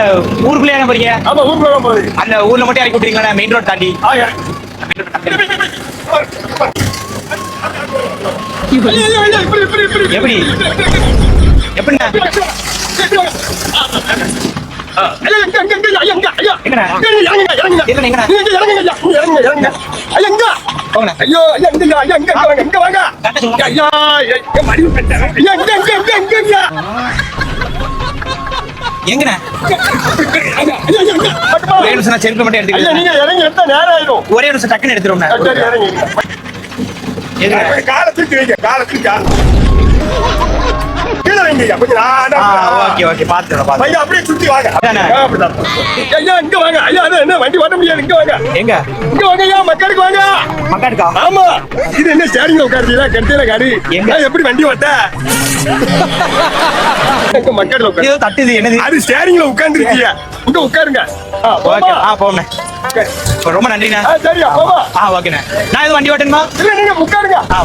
அந்த ஊருக்குள்ளே போறீங்க? ஆமா ஊருக்குள்ள தான் போகுது அந்த ஊர்ல மட்டும் இறக்கி விட்டுறீங்களா மெயின் ரோட் தாண்டி. எப்படி? எப்படிண்ணா? ஐயா, இங்க வாங்க, எங்கண்ணா. ஒரே நிமிஷம் செருப்பு மட்டும் எடுத்துக்கிறேன். ஒரே நிமிஷம் டக்குன்னு. எதுண்ணா காலை தூக்கி வைங்க, காலை தூக்கி. கீழே வைங்க கொஞ்சம் ஓகே ஓகே பாத்துக்கிறோம் பாத்து ஐயா அப்படியே சுத்தி வாங்க. ஐயா இங்க வாங்க. ஐயா என்ன வண்டி ஓட்ட முடியாது இங்க வாங்க. எங்க? இங்க வாங்க ஐயா மக்களுக்கு வாங்க. மக்காடுக்கா ஆமா. இது என்ன ஸ்டேரிங்ல உட்காருதீங்களா கட்டில காடி எங்க? எப்படி வண்டி ஓட்ட? உட்காரு? ஏதோ தட்டுது என்னது? அது ஸ்டேரிங்ல உட்கார்ந்து இருக்கீங்க இங்க உட்காருங்க. ஆ, போம்ண்ணே. ரொம்ப நன்றிண்ணா. சரியா ஆ ஓகேண்ணே. நான் எதுவும் வண்டி ஓட்டணுமா? இல்ல நீங்க உட்காருங்க. ஆ